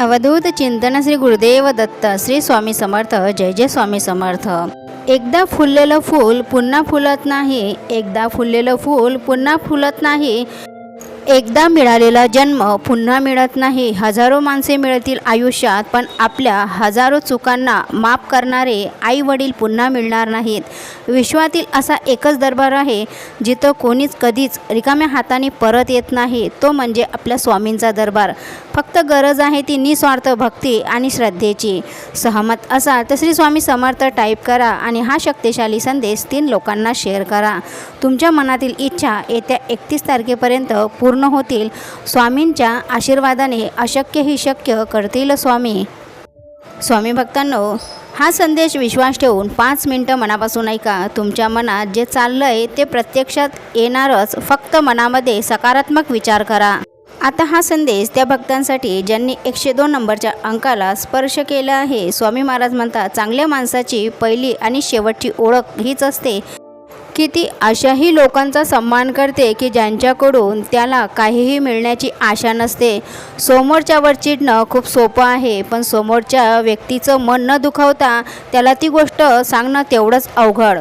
अवधूत चिंतन श्री गुरुदेव दत्त श्री स्वामी समर्थ जय जय स्वामी समर्थ. एकदा फुललेलं फूल पुन्हा फुलत नाही एकदा फुललेलं फूल पुन्हा फुलत नाही एकदा मिळालेला जन्म पुन्हा मिळत नाही. हजारो माणसे मिळतील आयुष्यात पण आपल्या हजारो चुकांना माफ करणारे आई वडील पुन्हा मिळणार नाहीत. विश्वातील असा एकच दरबार आहे जिथं कोणीच कधीच रिकाम्या हाताने परत येत नाही. तो म्हणजे आपल्या स्वामींचा दरबार. फक्त गरज आहे ती निस्वार्थ भक्ती आणि श्रद्धेची. सहमत असाल तर श्री स्वामी समर्थ टाईप करा आणि हा शक्तिशाली संदेश तीन लोकांना शेअर करा. तुमच्या मनातील इच्छा येत्या एकतीस तारखेपर्यंत पूर्ण होतील. स्वामींच्या आशीर्वादाने अशक्य ही शक्य करतील स्वामी. स्वामी भक्तांनो हा संदेश विश्वास ठेवून पाच मिनटं मनापासून ऐका. तुमच्या मनात जे चाललं आहे ते प्रत्यक्षात येणारच. फक्त मनामध्ये सकारात्मक विचार करा. आता हा संदेश त्या भक्तांसाठी ज्यांनी एकशे दोन नंबरच्या अंकाला स्पर्श केला आहे स्वामी महाराज म्हणतात चांगल्या माणसाची पहिली आणि शेवटची ओळख हीच असते. की ती अशाही लोकांचा सन्मान करते की ज्यांच्याकडून त्याला काहीही मिळण्याची आशा नसते. समोरच्यावर चिडणं खूप सोपं आहे पण समोरच्या व्यक्तीचं मन न दुखावता त्याला ती गोष्ट सांगणं तेवढंच अवघड.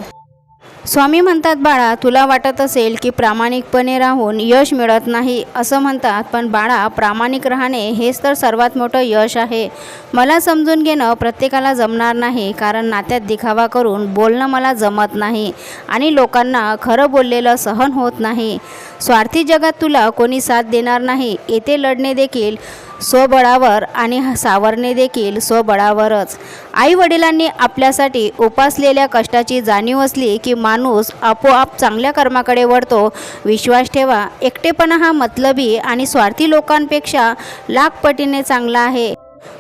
स्वामी म्हणतात बाळा तुला वाटत असेल की प्रामाणिकपणे राहून यश मिळत नाही असं म्हणतात पण बाळा प्रामाणिक राहणे हेच तर सर्वात मोठं यश आहे. मला समजून घेणं प्रत्येकाला जमणार नाही कारण नात्यात दिखावा करून बोलणं मला जमत नाही आणि लोकांना खरं बोललेलं सहन होत नाही. स्वार्थी जगात तुला कोणी साथ देणार नाही. येथे लढणे देखील स्वबळावर आणि सावरणे देखील स्वबळावरच. आईवडिलांनी आपल्यासाठी उपासलेल्या कष्टाची जाणीव असली की माणूस आपोआप चांगल्या कर्माकडे वळतो. विश्वास ठेवा एकटेपणा हा मतलबी आणि स्वार्थी लोकांपेक्षा लाखपटीने चांगला आहे.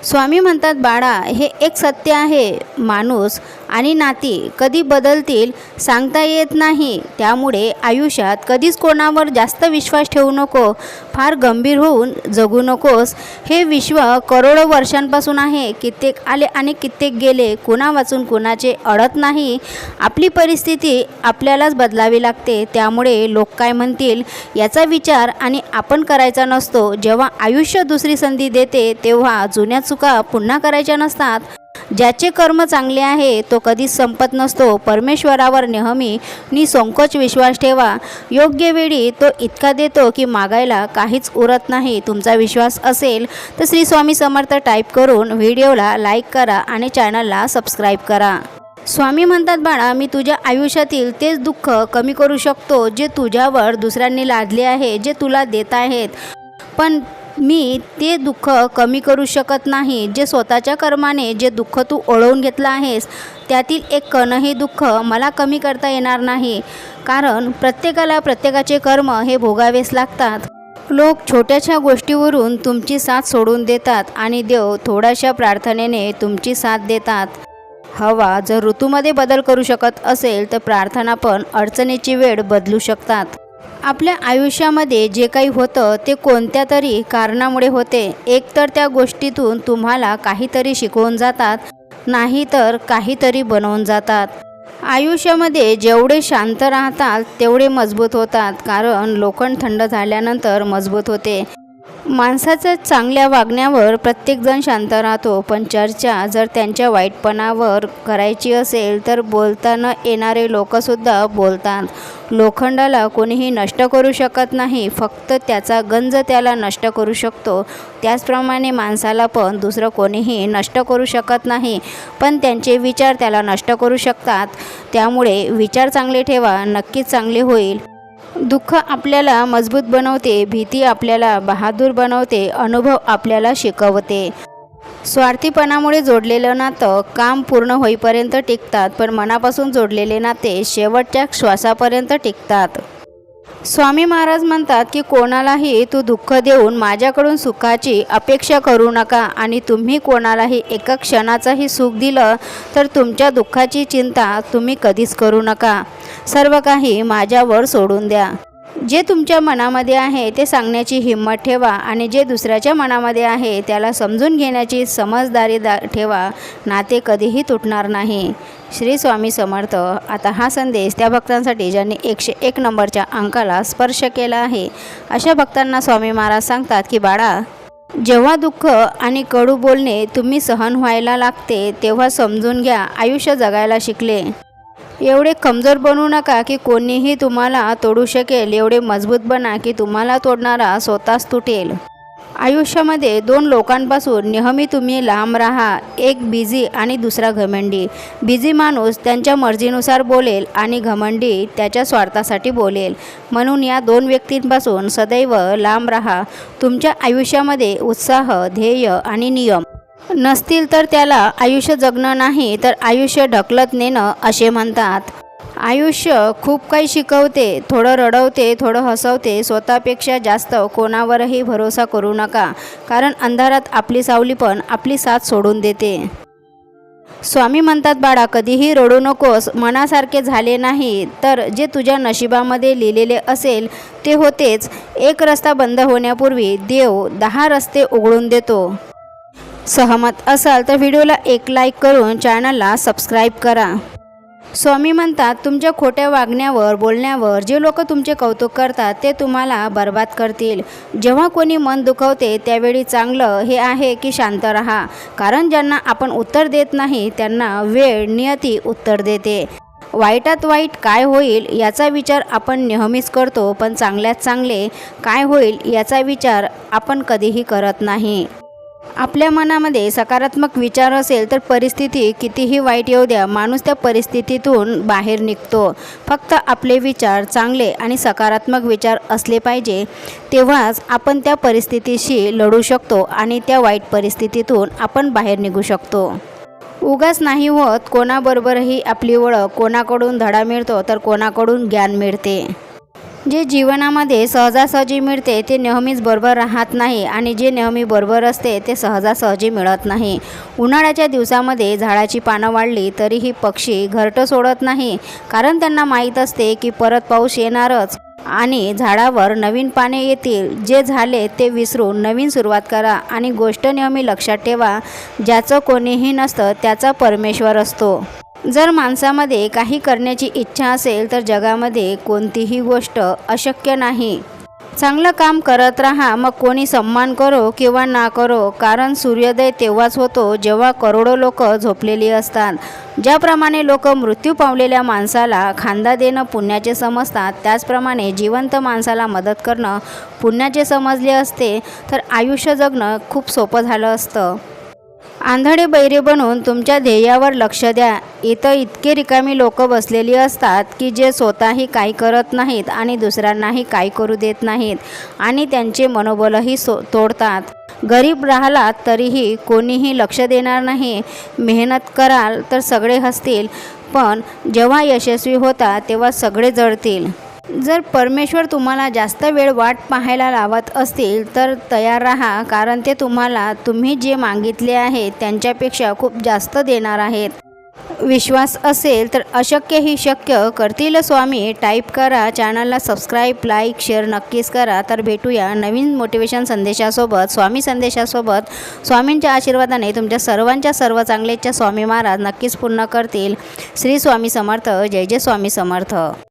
स्वामी म्हणतात बाळा हे एक सत्य आहे. माणूस आणि नाती कधी बदलतील सांगता येत नाही. त्यामुळे आयुष्यात कधीच कोणावर जास्त विश्वास ठेवू नको. फार गंभीर होऊन जगू नकोस. हे विश्व करोडो वर्षांपासून आहे. कित्येक आले आणि कित्येक गेले. कुणा वाचून कुणाचे अडत नाही. आपली परिस्थिती आपल्यालाच बदलावी लागते. त्यामुळे लोक काय म्हणतील याचा विचार आणि आपण करायचा नसतो. जेव्हा आयुष्य दुसरी संधी देते तेव्हा जुन्या चुका पुन्हा करायच्या नसतात. ज्याचे कर्म चांगले आहे तो कधीच संपत नसतो. परमेश्वरावर नेहमी निसंकोच विश्वास ठेवा. योग्य वेळी तो इतका देतो की मागायला काहीच उरत नाही. तुमचा विश्वास असेल तर श्री स्वामी समर्थ टाईप करून व्हिडिओला लाईक करा आणि चॅनलला सबस्क्राईब करा. स्वामी म्हणतात बाळा मी तुझ्या आयुष्यातील तेच दुःख कमी करू शकतो जे तुझ्यावर दुसऱ्यांनी लादले आहे जे तुला देत आहेत. पण मी ते दुःख कमी करू शकत नाही. जे स्वतःच्या कर्माने जे दुःख तू ओळवून घेतलं आहेस त्यातील एक कणही दुःख मला कमी करता येणार नाही. कारण प्रत्येकाला प्रत्येकाचे कर्म हे भोगावेच लागतात. लोक छोट्याशा गोष्टीवरून तुमची साथ सोडून देतात आणि देव थोड्याशा प्रार्थनेने तुमची साथ देतात. हवा जर ऋतूमध्ये बदल करू शकत असेल तर प्रार्थना पण अडचणीची वेळ बदलू शकतात. आपल्या आयुष्यामध्ये जे काही होतं ते कोणत्या तरी कारणामुळे होते एकतर त्या गोष्टीतून तुम्हाला काहीतरी शिकवून जातात नाही तर काहीतरी बनवून जातात. आयुष्यामध्ये जेवढे शांत राहतात तेवढे मजबूत होतात कारण लोखंड थंड झाल्यानंतर मजबूत होते. माणसाच्या चांगल्या वागण्यावर प्रत्येकजण शांत राहतो पण चर्चा जर त्यांच्या वाईटपणावर करायची असेल तर बोलताना येणारे लोकसुद्धा बोलतात. लोखंडाला कोणीही नष्ट करू शकत नाही फक्त त्याचा गंज त्याला नष्ट करू शकतो. त्याचप्रमाणे माणसाला पण दुसरं कोणीही नष्ट करू शकत नाही पण त्यांचे विचार त्याला नष्ट करू शकतात. त्यामुळे विचार चांगले ठेवा नक्कीच चांगले होईल. दुःख आपल्याला मजबूत बनवते भीती आपल्याला बहादूर बनवते अनुभव आपल्याला शिकवते. स्वार्थीपणामुळे जोडलेलं नातं काम पूर्ण होईपर्यंत टिकतात पण मनापासून जोडलेले नाते शेवटच्या श्वासापर्यंत टिकतात. स्वामी महाराज म्हणतात की कोणालाही तू दुःख देऊन माझ्याकडून सुखाची अपेक्षा करू नका आणि तुम्ही कोणालाही एका क्षणाचंही सुख दिलं तर तुमच्या दुःखाची चिंता तुम्ही कधीच करू नका. सर्व काही माझ्यावर सोडून द्या. जे तुमच्या मनामध्ये आहे ते सांगण्याची हिंमत ठेवा आणि जे दुसऱ्याच्या मनामध्ये आहे त्याला समजून घेण्याची समजदारी दा ठेवा. नाते कधीही तुटणार नाही. श्री स्वामी समर्थ. आता हा संदेश त्या भक्तांसाठी ज्यांनी एकशे एक नंबरच्या अंकाला स्पर्श केला आहे अशा भक्तांना स्वामी महाराज सांगतात की बाळा जेव्हा दुःख आणि कडू बोलणे तुम्ही सहन व्हायला लागते तेव्हा समजून घ्या. आयुष्य जगायला शिकले. एवढे कमजोर बनू नका की कोणीही तुम्हाला तोडू शकेल. एवढे मजबूत बना की तुम्हाला तोडणारा स्वतःच तुटेल. आयुष्यामध्ये दोन लोकांपासून नेहमी तुम्ही लांब राहा. एक बिझी आणि दुसरा घमंडी. बिझी माणूस त्यांच्या मर्जीनुसार बोलेल आणि घमंडी त्याच्या स्वार्थासाठी बोलेल. म्हणून या दोन व्यक्तींपासून सदैव लांब राहा. तुमच्या आयुष्यामध्ये उत्साह ध्येय आणि नियम नसतील तर त्याला आयुष्य जगणं नाही तर आयुष्य ढकलत नेणं असे म्हणतात. आयुष्य खूप काही शिकवते थोडं रडवते थोडं हसवते स्वतःपेक्षा जास्त कोणावरही भरोसा करू नका कारण अंधारात आपली सावली पण आपली साथ सोडून देते. स्वामी म्हणतात बाळा कधीही रडू नकोस मनासारखे झाले नाही तर जे तुझ्या नशिबामध्ये लिहिलेले असेल ते होतेच. एक रस्ता बंद होण्यापूर्वी देव दहा रस्ते उघडून देतो. सहमत असाल तर व्हिडिओला एक लाईक करून चॅनलला सबस्क्राईब करा. स्वामी म्हणतात तुमच्या खोट्या वागण्यावर बोलण्यावर जे लोक तुमचे कौतुक करतात ते तुम्हाला बर्बाद करतील. जेव्हा कोणी मन दुखवते त्यावेळी चांगलं हे आहे की शांत राहा. कारण ज्यांना आपण उत्तर देत नाही त्यांना वेळ नियती उत्तर देते. वाईटात वाईट काय होईल याचा विचार आपण नेहमीच करतो पण चांगल्यात चांगले काय होईल याचा विचार आपण कधीही करत नाही. आपल्या मनामध्ये सकारात्मक विचार असेल तर परिस्थिती कितीही वाईट येऊ द्या माणूस त्या परिस्थितीतून बाहेर निघतो. फक्त आपले विचार चांगले आणि सकारात्मक विचार असले पाहिजे तेव्हाच आपण त्या परिस्थितीशी लढू शकतो आणि त्या वाईट परिस्थितीतून आपण बाहेर निघू शकतो. उगाच नाही होत कोणाबरोबरही आपली ओळख कोणाकडून धडा मिळतो तर कोणाकडून ज्ञान मिळते. जे जीवनामध्ये सहजासहजी मिळते ते नेहमीच बरोबर राहत नाही आणि जे नेहमी बरोबर असते ते सहजासहजी मिळत नाही. उन्हाळ्याच्या दिवसामध्ये झाडाची पानं वाढली तरीही पक्षी घरटं सोडत नाही कारण त्यांना माहीत असते की परत पाऊस येणारच आणि झाडावर नवीन पाने येतील. जे झाले ते विसरून नवीन सुरुवात करा आणि गोष्ट नेहमी लक्षात ठेवा ज्याचं कोणीही नसतं त्याचा परमेश्वर असतो. जर माणसामध्ये काही करण्याची इच्छा असेल तर जगामध्ये कोणतीही गोष्ट अशक्य नाही. चांगलं काम करत राहा मग कोणी सन्मान करो किंवा ना करो कारण सूर्योदय तेव्हाच होतो जेव्हा करोडो लोक झोपलेली असतात. ज्याप्रमाणे लोक मृत्यू पावलेल्या माणसाला खांदा देणं पुण्याचे समजतात त्याचप्रमाणे जिवंत माणसाला मदत करणं पुण्याचे समजले असते तर आयुष्य जगणं खूप सोपं झालं असतं. आंधळे बैरे बनून तुमच्या ध्येयावर लक्ष द्या. इथं इतके रिकामी लोक बसलेली असतात की जे स्वतःही काही करत नाहीत आणि दुसऱ्यांनाही काही करू देत नाहीत आणि त्यांचे मनोबलही सो तोडतात. गरीब राहिलात तरीही कोणीही लक्ष देणार नाही. मेहनत कराल तर सगळे हसतील पण जेव्हा यशस्वी होता तेव्हा सगळे जळतील. जर परमेश्वर तुम्हाला जास्त वेळ वाट पाहायला लावत असतील तर तयार राहा कारण ते तुम्हाला तुम्ही जे मागितले आहे त्यांच्यापेक्षा खूप जास्त देणार आहेत. विश्वास असेल तर अशक्यही शक्य. करतील स्वामी टाईप करा चॅनलला सबस्क्राईब लाईक शेअर नक्कीच करा. तर भेटूया नवीन मोटिवेशन संदेशासोबत स्वामी संदेशासोबत. स्वामींच्या आशीर्वादाने तुमच्या सर्वांच्या सर्व चांगलेच्या स्वामी महाराज नक्कीच पूर्ण करतील. श्री स्वामी समर्थ. जय जय स्वामी समर्थ.